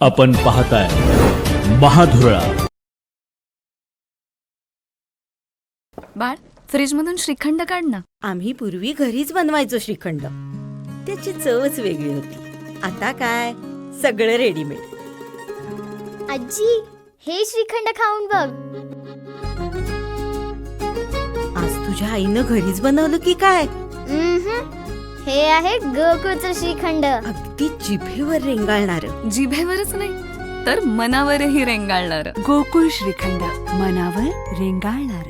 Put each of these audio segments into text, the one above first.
आपण पाहताय महाधुरळा. बाळ फ्रीजमधून श्रीखंड काढ ना. आम्ही पूर्वी घरीच बनवायचो श्रीखंड. त्याची चवच वेगळी होती. आता काय? सगळं रेडीमेड आजी हे श्रीखंड खाऊन बघ. आज तुझ्या आईनं घरीच बनवलं की काय? उम्हम. हे आहे गोकुळचं श्रीखंड. अगदी जिभेवर रेंगाळणार. जिभेवरच नाही तर मनावरही रेंगाळणार. गोकुळ श्रीखंड मनावर रेंगाळणार.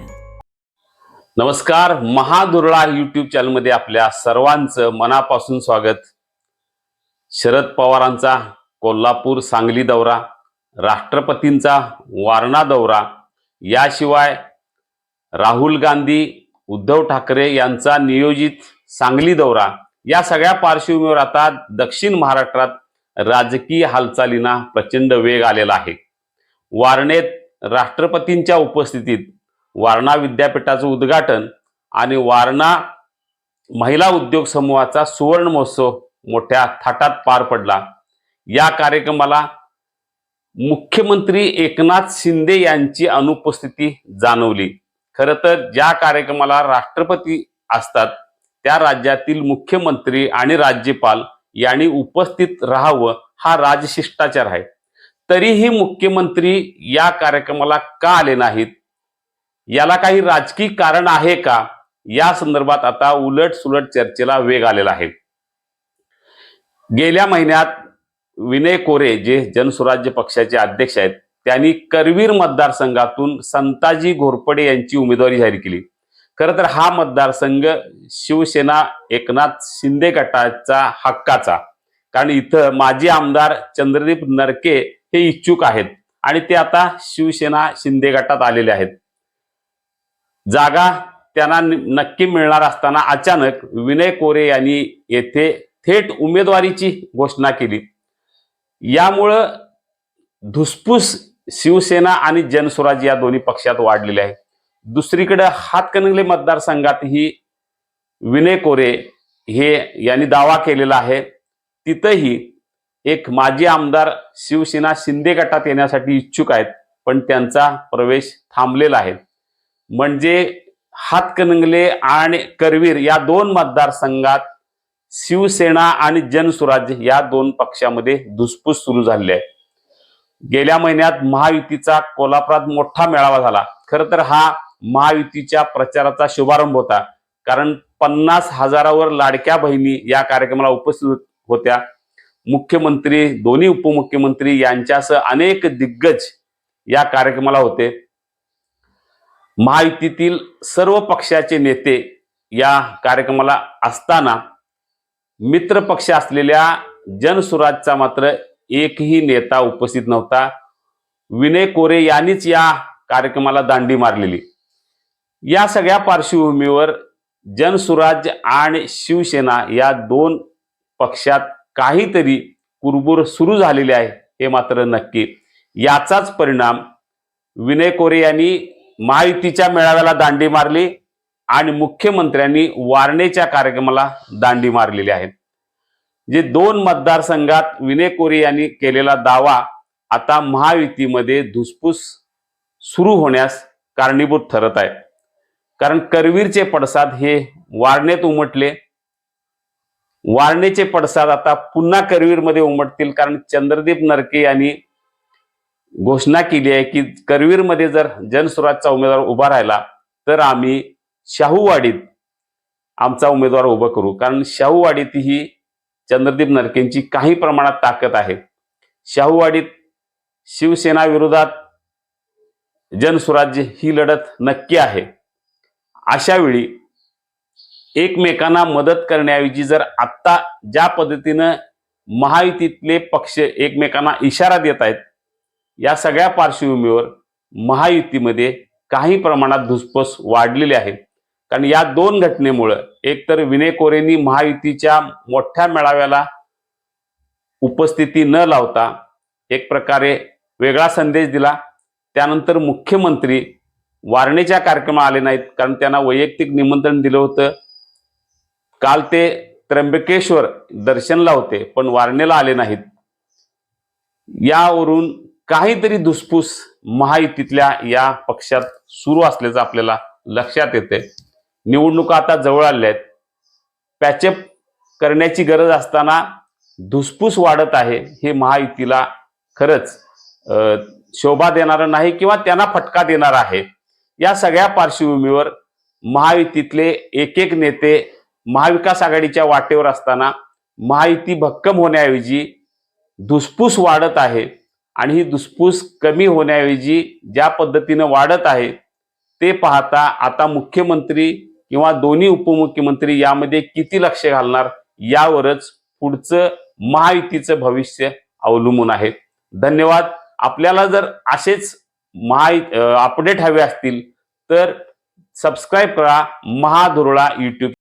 नमस्कार महादुर्ळा युट्यूब चॅनलमध्ये आपल्या सर्वांचं मनापासून स्वागत. शरद पवारांचा कोल्हापूर सांगली दौरा राष्ट्रपतींचा वारणा दौरा याशिवाय राहुल गांधी उद्धव ठाकरे यांचा नियोजित सांगली दौरा. या सगळ्या पार्श्वभूमीवर आता दक्षिण महाराष्ट्रात राजकीय हालचालींना प्रचंड वेग आलेला आहे. वारणेत राष्ट्रपतींच्या उपस्थितीत वारणा विद्यापीठाचं उद्घाटन आणि वारणा महिला उद्योग समूहाचा सुवर्ण महोत्सव मोठ्या थाटात पार पडला. या कार्यक्रमाला मुख्यमंत्री एकनाथ शिंदे यांची अनुपस्थिती जाणवली. खरं तर ज्या कार्यक्रमाला राष्ट्रपती असतात त्या राज्यातील मुख्यमंत्री आणि राज्यपाल यांनी उपस्थित राहावं हा राजशिष्टाचार आहे. तरीही मुख्यमंत्री या कार्यक्रमाला का आले नाहीत? याला काही राजकीय कारण आहे का? या संदर्भात आता उलट सुलट चर्चेला वेग आलेला आहे. गेल्या महिन्यात विनय कोरे जे जनसुराज्य पक्षाचे अध्यक्ष आहेत त्यांनी करवीर मतदारसंघातून संताजी घोरपडे यांची उमेदवारी जाहीर केली. खरं तर हा मतदारसंघ शिवसेना एकनाथ शिंदे गटाचा हक्काचा. कारण इथं माजी आमदार चंद्रदीप नरके हे इच्छुक आहेत आणि ते आता शिवसेना शिंदे गटात आलेले आहेत. जागा त्यांना नक्की मिळणार असताना अचानक विनय कोरे यांनी येथे थेट उमेदवारीची घोषणा केली. यामुळं धुसफूस शिवसेना आणि जनस्वराज या दोन्ही पक्षात वाढलेले आहे. दुसरीकडे हातकणंगले मतदारसंघातही विनय कोरे हे यांनी दावा केलेला आहे. तिथंही एक माजी आमदार शिवसेना शिंदे गटात येण्यासाठी इच्छुक आहेत पण त्यांचा प्रवेश थांबलेला आहे. म्हणजे हातकणंगले आणि करवीर या दोन मतदारसंघात शिवसेना आणि जनसुराज्य या दोन पक्षामध्ये धुसफूस सुरू झालेली आहे. गेल्या महिन्यात महायुतीचा कोल्हापुरात मोठा मेळावा झाला. खरं तर हा महायुतीच्या प्रचाराचा शुभारंभ होता. कारण पन्नास हजारावर लाडक्या बहिणी या कार्यक्रमाला उपस्थित होत्या. मुख्यमंत्री दोन्ही उपमुख्यमंत्री यांच्यासह अनेक दिग्गज या कार्यक्रमाला होते. महायुतीतील सर्व पक्षाचे नेते या कार्यक्रमाला असताना मित्र पक्ष असलेल्या जनसुराजचा मात्र एकही नेता उपस्थित नव्हता. विनय कोरे यांनीच या कार्यक्रमाला दांडी मारलेली. या सगळ्या पार्श्वभूमीवर जनसुराज्य आणि शिवसेना या दोन पक्षात काहीतरी कुरबुर सुरू झालेली आहे हे मात्र नक्की. याचाच परिणाम विनय कोरे यांनी महायुतीच्या मेळाव्याला दांडी मारली आणि मुख्यमंत्र्यांनी वारणेच्या कार्यक्रमाला दांडी मारलेली आहे जे दोन मतदारसंघात विनय कोरे यांनी केलेला दावा आता महायुतीमध्ये धुसफूस सुरू होण्यास कारणीभूत ठरत आहे. कारण करवीरचे पडसाद हे वारणेत उमटले. वारणेचे पडसाद आता पुन्हा करवीरमध्ये उमटतील कारण चंद्रदीप नरके यांनी घोषणा केली आहे की करवीरमध्ये जर जनसुराजचा उमेदवार उभा राहिला तर आम्ही शाहूवाडीत आमचा उमेदवार उभा करू. कारण शाहूवाडीत ही चंद्रदीप नरकेंची काही प्रमाणात ताकद आहे. शाहूवाडीत शिवसेना विरोधात जनसुराज्य ही लढत नक्की आहे. अशा वेळी एकमेकांना मदत करण्याऐवजी जर आत्ता ज्या पद्धतीनं महायुतीतले पक्ष एकमेकांना इशारा देत आहेत या सगळ्या पार्श्वभूमीवर महायुतीमध्ये काही प्रमाणात धुसफूस वाढलेली आहे. कारण या दोन घटनेमुळं एकतर विनय कोरेंनी महायुतीच्या मोठ्या मेळाव्याला उपस्थिती न लावता एक प्रकारे वेगळा संदेश दिला. त्यानंतर मुख्यमंत्री वारणेच्या कार्यक्रमात आले नाहीत कारण त्यांना वैयक्तिक निमंत्रण दिलं होतं. काल ते त्र्यंबकेश्वर दर्शनला होते पण वारणेला आले नाहीत. यावरून काहीतरी धुसफूस महायुतीतल्या या पक्षात सुरू असल्याचं आपल्याला लक्षात येते. निवडणुका आता जवळ आल्या आहेत. पॅचअप करण्याची गरज असताना धुसफूस वाढत आहे हे महायुतीला खरंच शोभा देणारं नाही किंवा त्यांना फटका देणार आहे. या सगळ्या पार्श्वभूमीवर महायुतीतले एक एक नेते महाविकास आघाडीच्या वाटेवर असताना महायुती भक्कम होण्याऐवजी धुसफूस वाढत आहे आणि ही धुसफूस कमी होण्याऐवजी ज्या पद्धतीनं वाढत आहे ते पाहता आता मुख्यमंत्री किंवा दोन्ही उपमुख्यमंत्री यामध्ये किती लक्ष घालणार यावरच पुढचं महायुतीचं भविष्य अवलंबून आहे. धन्यवाद. आपल्याला जर असेच महा अपडेट हवे असतील तर सबस्क्राईब करा महाधुरळा यूट्यूब